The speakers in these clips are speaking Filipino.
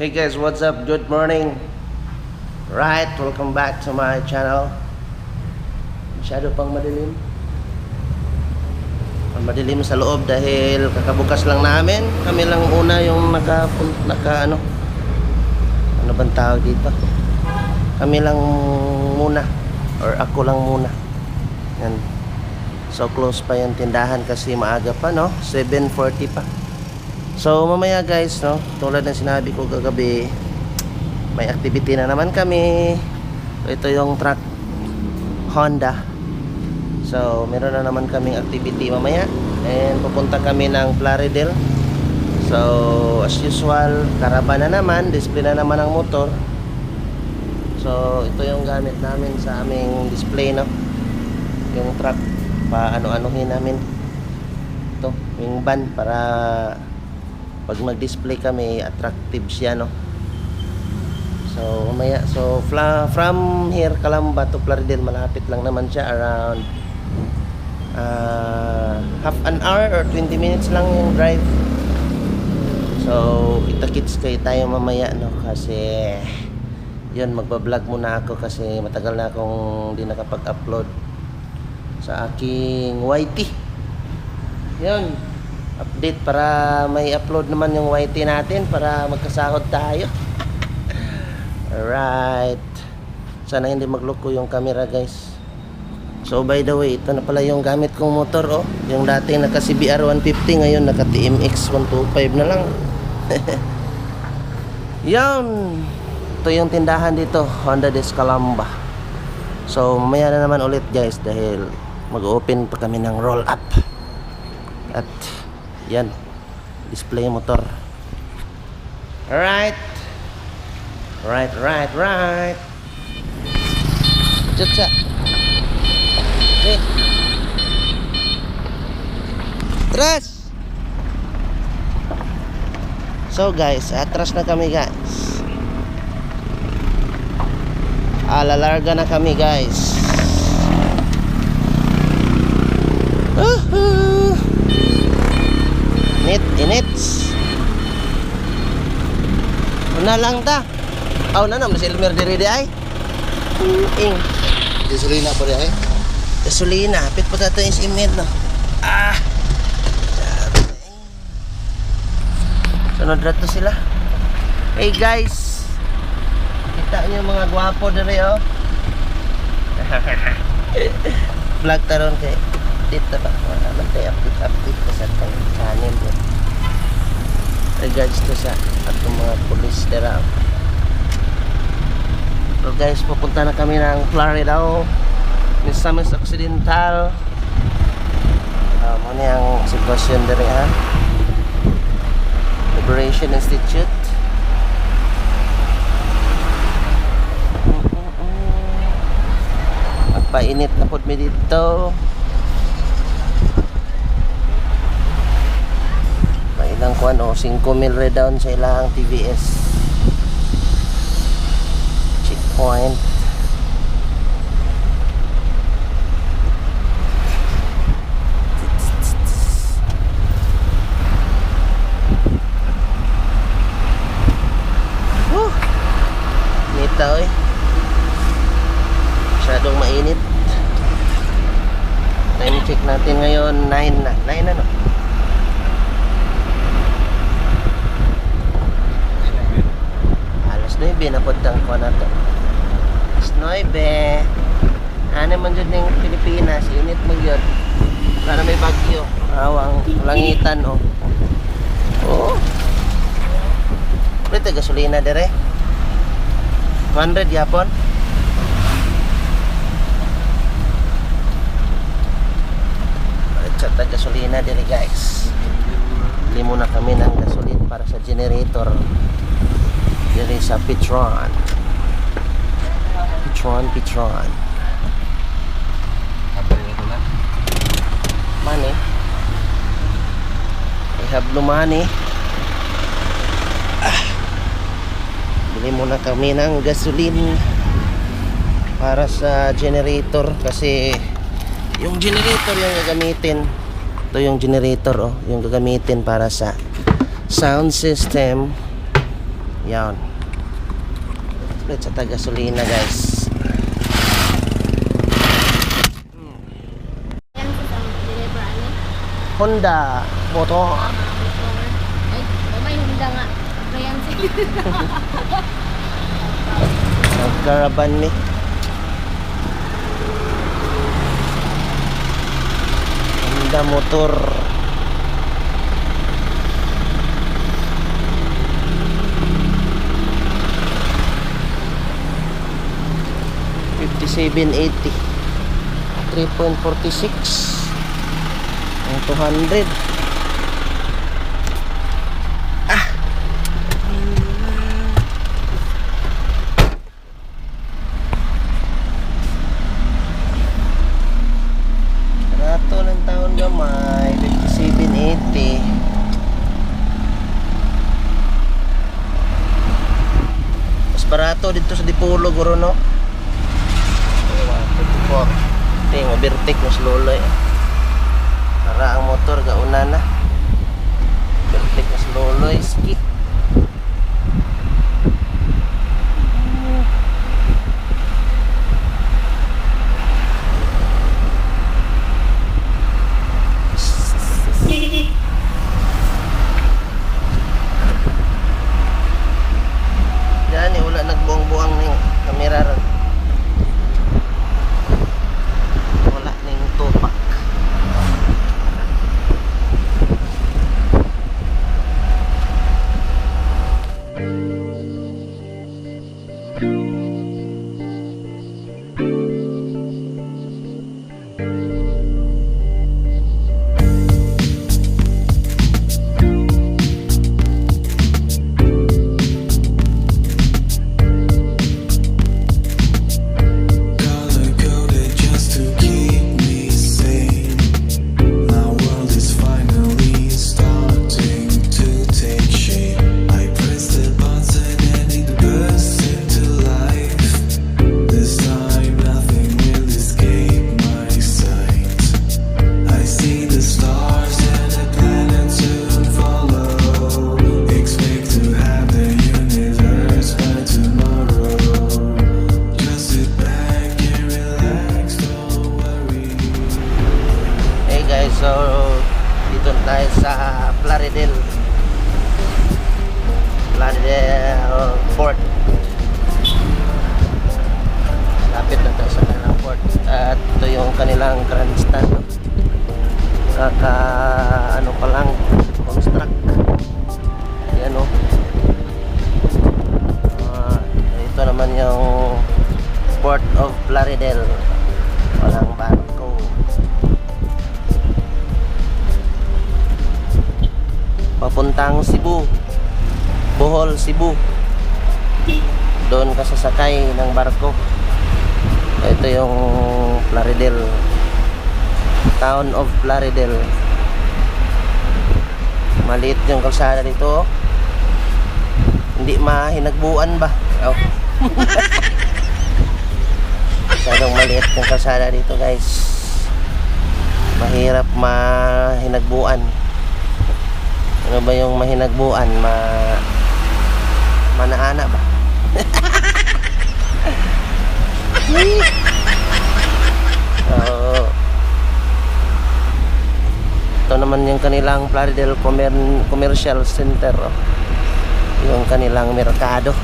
Hey guys, what's up? Good morning. Right, welcome back to my channel. Masyado pang madilim. Madilim sa loob dahil kakabukas lang namin. Kami lang una yung naka, naka ano, ano bang tawag dito? Kami lang muna. Or ako lang muna. Yan. So close pa yung tindahan kasi maaga pa no? 7.40 pa. So mamaya guys no, tulad ng sinabi ko kagabi, may activity na naman kami. Ito yung truck Honda. So meron na naman kaming activity mamaya and pupunta kami ng Plaridel. So as usual, karaban na naman, display na naman ang motor. So ito yung gamit namin sa aming display no. Yung truck pa ano-anuhin namin. Ito, yung van para pag mag-display kami attractive siya no? So mamaya so from here Calamba to Plaridel malapit lang naman siya around uh, half an hour or 20 minutes lang yung drive. So kita-kits kayo tayo mamaya no? Kasi yun magbablog muna ako kasi matagal na akong hindi nakapag-upload sa aking YT yun update para may upload naman yung YT natin para magkasahod tayo. Alright. Sana hindi magloko yung camera guys. So by the way ito na pala yung gamit kong motor oh. Yung dati naka CBR 150 ngayon naka TMX 125 na lang. Yun! Ito yung tindahan dito Honda Descalamba so mamaya na naman ulit guys dahil mag-open pa kami ng roll up at yan. Display motor. Alright right right right. Jutsa okay. Atras So guys, atras na kami guys. Alalarga na kami guys. Woohoo! Init, init. Una lang ta. Aw na naman si Elmer diri di ay. Ing. Gasolina pa rin eh. Gasolina, pit pa tato is imit no. Ah. Sunod rato sila. Hey guys. Kita niyo mga gwapo diri oh. Vlog taron kay dito ba? Wala man tayo update update ka sa itong channel mo. Regards to sa atong mga police dira. So guys, pupunta na kami ng Florida. Misamis Occidental. Uh, muna ang sitwasyon diri ha. Liberation Institute. Magpainit na pod mi dito. May ilang kuan o 5 mil redown sa ilang TVS. Checkpoint. Woo! Nita oy. Masyadong mainit. Time check natin ngayon 9 na. 9 ano? Alas 9 na po ang ko na to. Alas 9. Ano man dyan ng Pilipinas, init mo yun. Para may bagyo. Awang langitan oh. Oo. Ito gasolina dire. 100 yapon. At gasolina dire guys. Bili muna kami ng gasolin para sa generator. Diri sa Petron. Petron, Petron. Habang ito na. Money. I have no money. Ah. Bili muna kami ng gasolin para sa generator kasi yung generator yung gagamitin ito yung generator oh yung gagamitin para sa sound system Yan. Ulit sa taga-gasolina guys. Yan sa ang deliver ani. Honda motor. Ay, babay Honda nga. Ayan. Nagkaraban ni. Honda motor. Fifty-seven eighty. Three point forty-six. Ang two hundred. Rato ng taon gamay, 5780. Mas barato dito sa Dipolo, guro, no? Oh, 54. Ting, overtake mas lolo eh. Para ang motor, gauna na. Overtake mas lolo eh, skip. Yan eh, wala nagbuang-buang ng kamera ron. Sa Plaridel. Plaridel Port. Lapit na sa kanilang port. At ito yung kanilang grandstand. No? Kaka ano pa lang construct. Yan o. Ah, ito naman yung Port of Plaridel. Papuntang Cebu. Bohol, Cebu. Doon ka sasakay ng barko. Ito yung Plaridel. Town of Plaridel. Maliit yung kalsada dito oh. hindi mahinagbuan ba? Oh. masyadong maliit yung kalsada dito guys. Mahirap mahinagbuan ano ba yung mahinagbuan? Ma... Manaana ba? so, ito naman yung kanilang Plaridel Commer- Commercial Center. Oh. Yung kanilang merkado.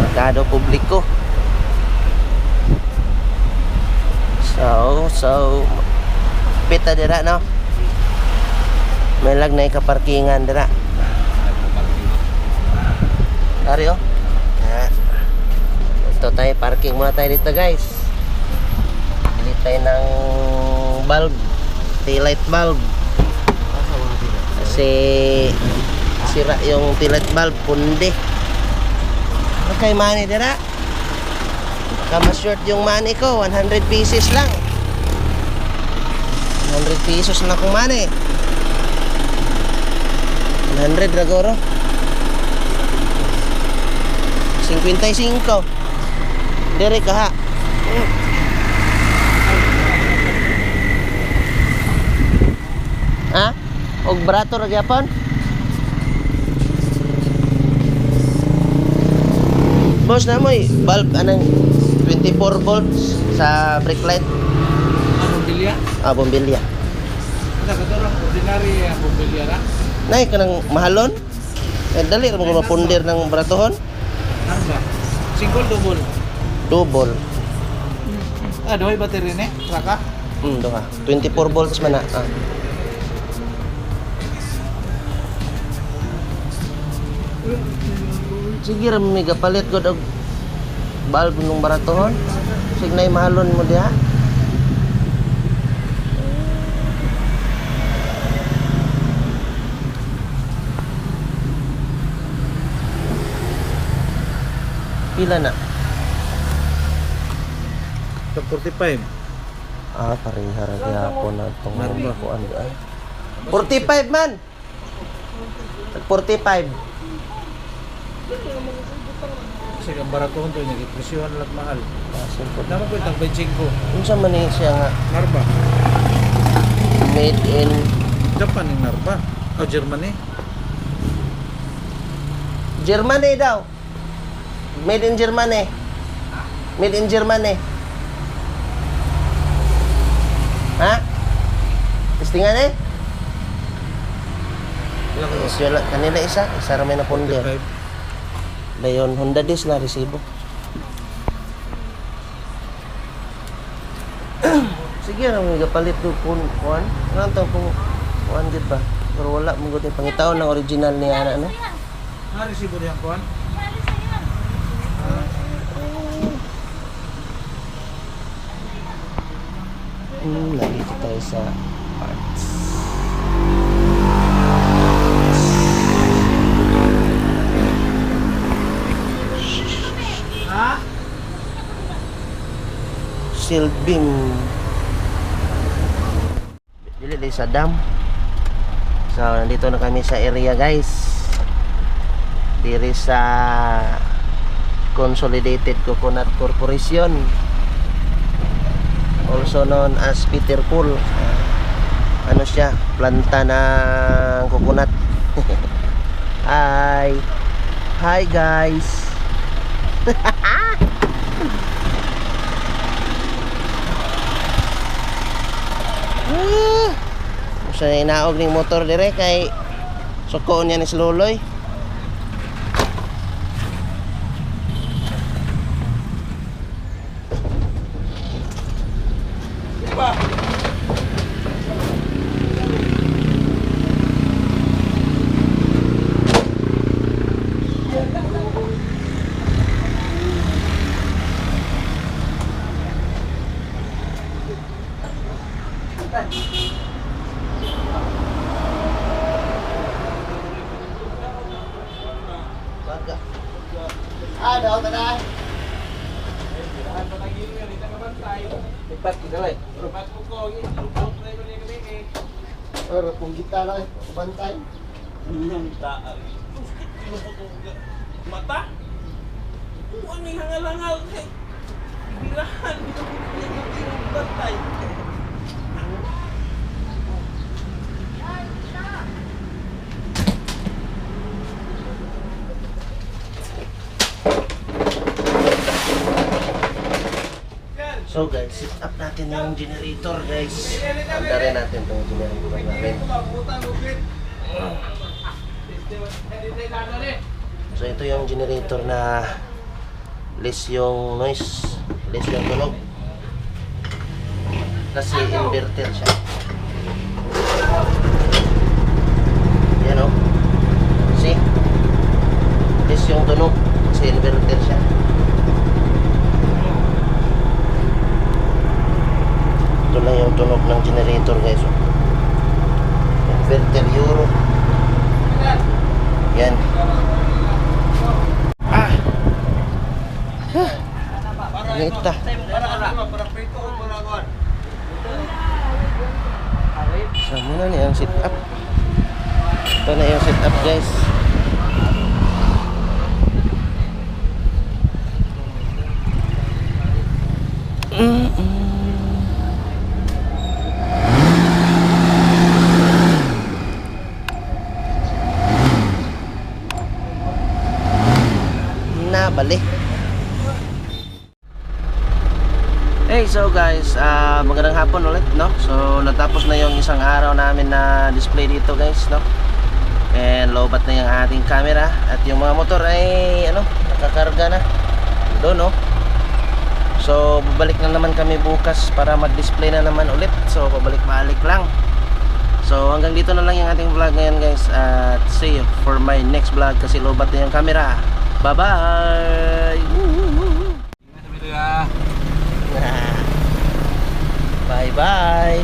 Merkado publiko. So, so, pita dira, no? May lag na ikaparkingan dira. Dari oh. Ya. Ito tayo, parking muna tayo dito guys. Bili tayo ng bulb. Taillight bulb. Kasi sira yung taillight bulb, pundi. Ano kay money dira? Baka ma-short yung money ko, 100 pieces lang. 100 pesos lang kung money. 100 ragoro 55 Dire ka ha Ha? Og brato ra gyapon? Boss na mo bulb anong 24 volts sa brake light. Ano bilya? Ah, bombilya. Ano ka ordinary ako bilya na? Nay, kanang mahalon? Eh, dali mo ko mapundir ng baratohon. Ano ba? Single double. Double. Ah, doy battery ni? Raka? Hmm, doha. 24 volts man na. Ah. Sige ra may gapalit gud og bulb nung baratohon. Sig nay mahalon mo diha. Pila na? Tag 45. Ah, pareha ra gyapon na itong Marba. kuan ay. 45 man. Tag 45. Kasi ang baraton to niya presyon lang mahal. Ah, simple. Naman ko itang 25. Unsa man ni siya nga Narba. made in Japan yung Narba. O Germany. Germany daw. Made in Germany. Made in Germany. Ha? Testingan eh? Ilang ko? Is wala kanila isa, isa ra may na pundir. 45. Dayon Honda dis na resibo. Sige ra mga gapalit do kun kuan. Ano to kung kuan gid ba? Pero wala mo gud pangitaon ng original ni ana no. Ah, resibo niya kuan? Hmm, nandito tayo sa parts. Sealed beam. Dili dili sa dam. So, nandito na kami sa area, guys. Diri sa Consolidated Coconut Corporation. Also known as Peter Pool. Ano siya? Planta ng coconut. Hi. Hi, guys. Ah! Sa inaog ning motor dire kay sukoon niya ni Luloy. Lipat kita lai. Or kung kita lang bantay. mata? Ano yung hangal-hangal eh. Birahan yung bantay So guys, set up natin yung generator guys. Handa rin natin itong generator namin. So ito yung generator na less yung noise, less yung tunog. Kasi inverter siya. Yan o. See? Less yung tunog kasi inverter siya. Ito lang yung tunog ng generator guys. oh. Inverter Euro. Yan. Ah! Huh. Ngita. So, muna na yung sit up. Ito na yung sit up guys. mali. Hey, so guys, uh, magandang hapon ulit, no? So, natapos na yung isang araw namin na display dito, guys, no? And lobat na yung ating camera at yung mga motor ay ano, nakakarga na. Doon, no? So, babalik na naman kami bukas para mag-display na naman ulit. So, pabalik-balik lang. So, hanggang dito na lang yung ating vlog ngayon, guys. At see you for my next vlog kasi lobat na yung camera. Bye-bye! Woo! Bye bye.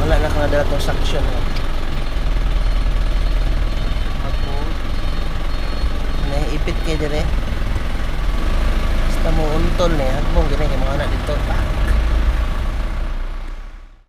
Wala na kang nadala tong suction. oh. Ako. Naiipit kay dire. Basta mo untol ni. Ako mong gini kay mga anak dito. Pa.